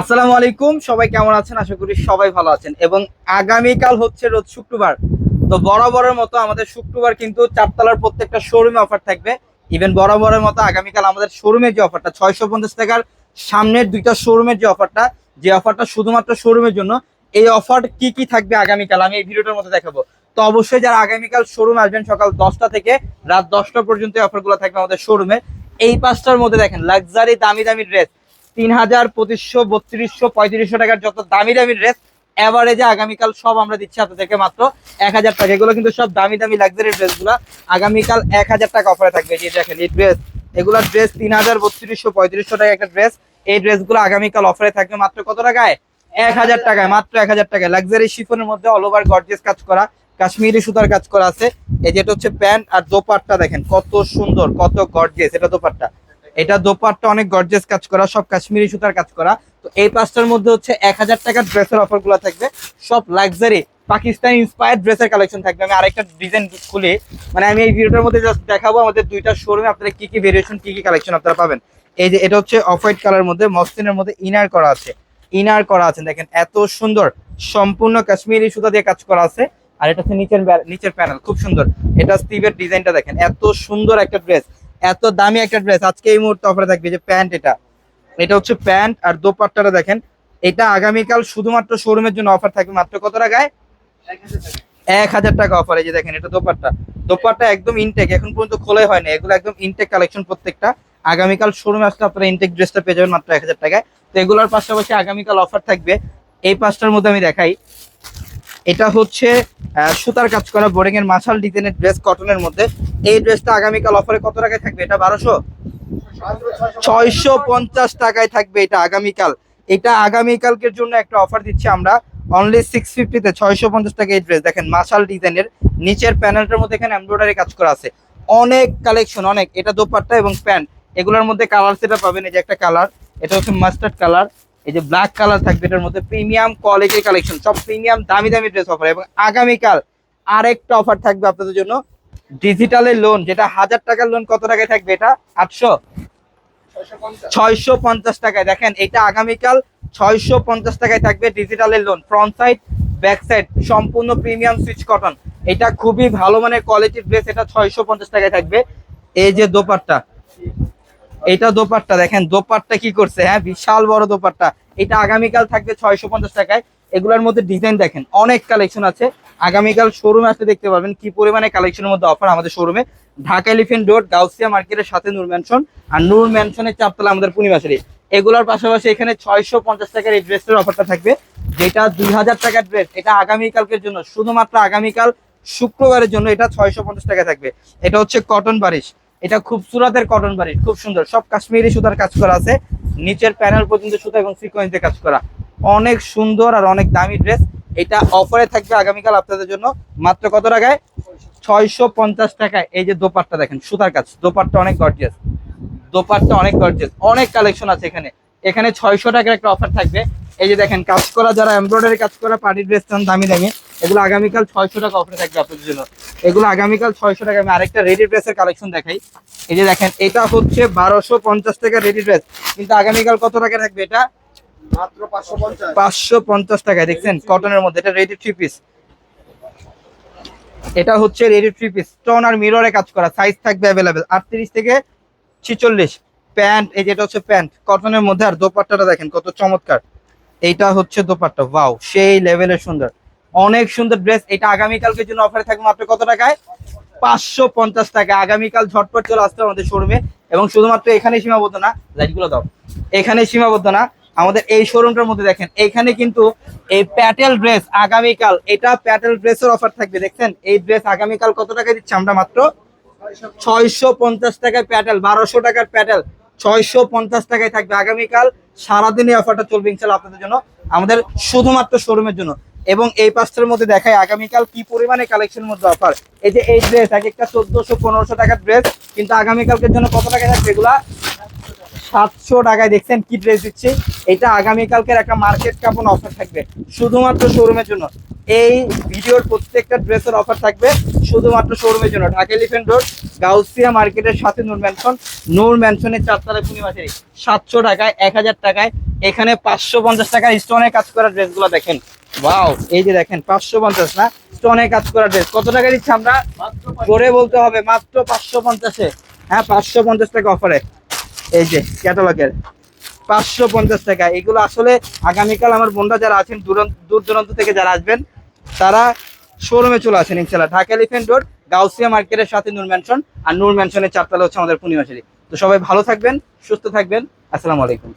আসসালামু আলাইকুম, সবাই কেমন আছেন? আশা করি সবাই ভালো আছেন। এবং আগামীকাল হচ্ছে রোজ শুক্রবার। তো বরাবরের মতো আমাদের শুক্রবার কিন্তু চারতলার প্রত্যেকটা শোরুমে অফার থাকবে। ইভেন বরাবরের মতো আগামীকাল আমাদের শোরুমের যে অফারটা ছয়শো পঞ্চাশ টাকার সামনের দুইটা শোরুমের যে অফারটা যে অফারটা শুধুমাত্র শোরুমের জন্য, এই অফার কি কি থাকবে আগামীকাল? আমি এই ভিডিওটার মধ্যে দেখাবো। তো অবশ্যই যারা আগামীকাল শোরুম আসবেন, সকাল দশটা থেকে রাত দশটা পর্যন্ত এই অফারগুলো থাকবে আমাদের শোরুমে এই পাঁচটার মধ্যে দেখেন লাক্সারি দামি দামি ড্রেস তিন হাজার পঁচিশশো, বত্রিশশো, পঁয়ত্রিশশো টাকার যত দামি দামি ড্রেস এভারেজে আগামীকাল সব আমরা দিচ্ছি আপনাদেরকে মাত্র এক হাজার টাকা। এগুলো কিন্তু সব দামি দামি লাক্সারি ড্রেসগুলো আগামীকাল এক হাজার টাকা অফারে থাকবে। যে দেখেন, এই ড্রেস এগুলো ড্রেস তিন হাজার বত্রিশশো, পঁয়ত্রিশশো টাকা একটা ড্রেস এই ড্রেসগুলো আগামীকাল অফারে থাকবে মাত্র কত টাকায়? এক হাজার টাকায়, মাত্র এক হাজার টাকায়। লাক্সারি শিফনের মধ্যে অল ওভার গর্জেস কাজ করা, কাশ্মীরি সুতার কাজ করা আছে। এই যেটা হচ্ছে প্যান্ট আর দোপাট্টা দেখেন, কত সুন্দর, কত গর্জেস এটা দোপাট্টা। এটা দোপাট্টা অনেক গর্জেস কাজ করা, সব কাশ্মীরি সুতার কাজ করা। তো এই পাঁচটার মধ্যে হচ্ছে এক হাজার টাকার ড্রেসের অফারগুলো থাকবে। সব লাক্সারি পাকিস্তান ইন্সপায়ার্ড ড্রেসের কালেকশন থাকবে। আমি আরেকটা ডিজাইন খুলে। মানে আমি এই ভিডিওটার মধ্যে জাস্ট দেখাবো আমাদের দুইটা শোরুমে আপনারা কি কি ভেরিয়েশন কি কি কালেকশন আপনারা পাবেন। এই যে এটা হচ্ছে অফ হোয়াইট কালার মধ্যে মসলিনের মধ্যে ইনার করা আছে। ইনার করা আছে, দেখেন এত সুন্দর। সম্পূর্ণ কাশ্মীরি সুতা দিয়ে কাজ করা আছে। আর এটা হচ্ছে নিচের নিচের প্যানেল খুব সুন্দর। এটা স্টিভের ডিজাইনটা দেখেন। এত সুন্দর একটা ড্রেস এত দামি একটা ড্রেস আজকে এই মুহূর্তে অফারে থাকবে যে প্যান্ট এটা। এটা হচ্ছে প্যান্ট আর দোপাট্টাটা দেখেন। এটা আগামীকাল শুধুমাত্র শোরুমের জন্য অফার থাকবে। মাত্র কত টাকায়? এক হাজার টাকা অফার এই যে দেখেন এটা দোপাট্টা। দোপাট্টা একদম ইনটেক এখন পর্যন্ত খোলাই হয়নি। এগুলো একদম ইনটেক কালেকশন প্রত্যেকটা। আগামীকাল শোরুমে আসলে আপনারা ইনটেক ড্রেসটা পেয়ে যাবেন মাত্র এক হাজার টাকায়। তো এগুলোর পাশাপাশি আগামীকাল অফার থাকবে। এই পাঁচটার মধ্যে আমি দেখাই। এটা হচ্ছে সুতার কাজ করা বোরিং এর মাসাল ডিজাইনের ড্রেস কটনের মধ্যে। এই ড্রেসটা আগামীকাল অফারে কত টাকায় থাকবে? এটা বারোশো? ছয়শো পঞ্চাশ টাকায় থাকবে এটা আগামীকাল। এটা আগামীকালকের জন্য একটা অফার দিচ্ছি আমরা। অনলি সিক্স ফিফটিতে ছয়শো পঞ্চাশ টাকা এই ড্রেস দেখেন মাসাল ডিজাইনের। নিচের প্যানেলটার মধ্যে এখানে এমব্রয়ডারি কাজ করা আছে। অনেক কালেকশন অনেক। এটা দোপাট্টা এবং প্যান্ট। এগুলোর মধ্যে কালার সেটা পাবেন এই যে একটা কালার এটা হচ্ছে মাস্টার্ড কালার এই যে ব্ল্যাক কালার থাকবে এটার মধ্যে। প্রিমিয়াম কোয়ালিটির কালেকশন সব প্রিমিয়াম দামি দামি ড্রেস অফার এবং আগামীকাল আরেকটা অফার থাকবে আপনাদের জন্য। ডিজিটালের লোন যেটা হাজার টাকার লোন কত টাকায় থাকবে এটা? আটশো? ছয়শো পঞ্চাশ টাকায়। দেখেন, এটা আগামীকাল ছয়শো পঞ্চাশ টাকায় থাকবে ডিজিটালের lawn front side back side সম্পূর্ণ প্রিমিয়াম সুইচ কটন এটা খুবই ভালো মানের কোয়ালিটির ড্রেস এটা ছয়শো পঞ্চাশ টাকায় থাকবে। এই যে দোপাট্টা, এটা দোপাট্টা, দেখেন, দোপাট্টা কি করছে? হ্যাঁ বিশাল বড় দোপাট্টা। এটা আগামীকাল থাকবে ছয়শো পঞ্চাশ টাকায়। এগুলোর মধ্যে ডিজাইন দেখেন, অনেক কালেকশন আছে। আগামীকাল শোরুমে আসতে দেখতে পারবেন কি পরিমাণে কালেকশনের মধ্যে অফার আমাদের শোরুমে ঢাকা এলিফেন্ট রোড গাউসিয়া মার্কেটের সাথে নূর ম্যানশন আর নূর ম্যানশনের চারতলা আমাদের পূর্ণিমাশারি এগুলোর পাশাপাশি এখানে ছয়শো পঞ্চাশ টাকার এই ড্রেসের অফারটা থাকবে, যেটা দুই হাজার টাকার ড্রেস এটা আগামীকালকের জন্য, শুধুমাত্র আগামীকাল শুক্রবারের জন্য এটা ছয়শো পঞ্চাশ টাকা থাকবে। এটা হচ্ছে কটন বারিশ। এটা খুব সুরাতের কটন বারিশ, খুব সুন্দর। সব কাশ্মীরি সুতার কাজ করা আছে। নিচের প্যানেল পর্যন্ত সুতা এবং সিকোয়েন্স কাজ করা। অনেক সুন্দর আর অনেক দামি ড্রেস। এটা অফারে থাকবে আগামীকাল আপনাদের জন্য। মাত্র কত টাকায়? ছয়শো পঞ্চাশ টাকায়। এই যে দোপাট্টা দেখেন, সুতার কাজ। দোপাট্টা অনেক গর্জিয়াস দোপারটা অনেক গর্জিয়াস অনেক কালেকশন আছে এখানে। এখানে ছয়শো টাকার একটা অফার থাকবে। এই যে দেখেন, কাজ করা যারা এমব্রয়ডারি কাজ করা পার্টি ড্রেস চান, দামি দামি, এগুলো আগামীকাল ছয়শো টাকা অফারে থাকবে আপনাদের জন্য। এগুলো আগামীকাল ছয়শো টাকা। আমি আরেকটা রেডি ড্রেসের কালেকশন দেখাই। এই যে দেখেন, এটা হচ্ছে বারোশো পঞ্চাশ টাকা রেডি ড্রেস কিন্তু আগামীকাল কত টাকা থাকবে এটা? পাঁচশো পঞ্চাশ। টাকায়, দেখছেন? কটনের মধ্যে, এটা রেডি থ্রি পিস এটা হচ্ছে রেডি থ্রি পিস স্টোন আর মিররে কাজ করা সাইজ থাকবে অ্যাভেলেবেল আটত্রিশ থেকে ছিচল্লিশ। প্যান্ট এই যেটা হচ্ছে প্যান্ট কটনের মধ্যে আর দোপাট্টাটা দেখেন, কত চমৎকার। এইটা হচ্ছে দোপাট্টা ওয়াও সেই লেভেলের সুন্দর। অনেক সুন্দর ড্রেস এটা আগামীকালকের জন্য অফারে থাকবে মাত্র কত টাকায়? পাঁচশো পঞ্চাশ টাকা। আগামীকাল ঝটপট চলে আসতে আমাদের শোরুমে এবং শুধুমাত্র এখানে সীমাবদ্ধ না লাইটগুলো দাও। এখানে সীমাবদ্ধ না। আমাদের এই শোরুমটার মধ্যে দেখেন, এইখানে কিন্তু এই প্যাটেল ড্রেস আগামীকাল, এটা প্যাটেল ড্রেসের অফার থাকবে। দেখছেন, এই ড্রেস আগামীকাল কত টাকা দিচ্ছে আমরা মাত্র? ছয়শো পঞ্চাশ টাকায় প্যাটেল, বারোশো টাকার প্যাটেল, ছয়শো পঞ্চাশ টাকায় থাকবে। আগামীকাল সারাদিন এই অফারটা চলবে ইনশাল্লাহ আপনাদের জন্য, আমাদের শুধুমাত্র শোরুমের জন্য। এবং এই পাঁচটার মধ্যে দেখায় আগামীকাল কি পরিমাণে কালেকশনের মধ্যে অফার এই যে এই ড্রেস, এক একটা চোদ্দশো পনেরোশো টাকার ড্রেস, কিন্তু আগামীকালকের জন্য কত টাকা থাকবে এগুলা? সাতশো টাকায় দেখছেন কি ড্রেস দিচ্ছি। এটা আগামীকালকের একটা মার্কেট কাপন অফার থাকবে। শুধুমাত্র শোরুমের জন্য। এই ভিডিওর প্রত্যেকটা ড্রেসের অফার থাকবে শুধুমাত্র শোরুমের জন্য। ঢাকা এলিফেন্ট রোড গাউসিয়া মার্কেটের সাথে নূর ম্যানশন নূর ম্যানশনের চারতলায় পূর্ণিমাশারি সাতশো টাকায় এক হাজার টাকায় এখানে পাঁচশো পঞ্চাশ টাকার স্টোনের কাজ করা ড্রেসগুলো দেখেন। ওয়াও এই যে দেখেন পাঁচশো পঞ্চাশ না? স্টোনের কাজ করা ড্রেস কত টাকা দিচ্ছি আমরা? করে বলতে হবে মাত্র পাঁচশো পঞ্চাশে। হ্যাঁ পাঁচশো পঞ্চাশ টাকা অফারে এই যে ক্যাটালগের। পাঁচশো পঞ্চাশ টাকা। এগুলো আসলে আগামীকাল আমার বন্ধুরা যারা আছেন দূর দূর দূরান্ত থেকে যারা আসবেন, তারা শোরুমে চলে আসেন ইনশাল্লাহ ঢাকা এলিফেন্ট রোড, গাউসিয়া মার্কেটের সাথে নূর ম্যানশন আর নূর ম্যানশনের চারতলা হচ্ছে আমাদের পূর্ণিমাশালী তো সবাই ভালো থাকবেন, সুস্থ থাকবেন। আসসালামু আলাইকুম।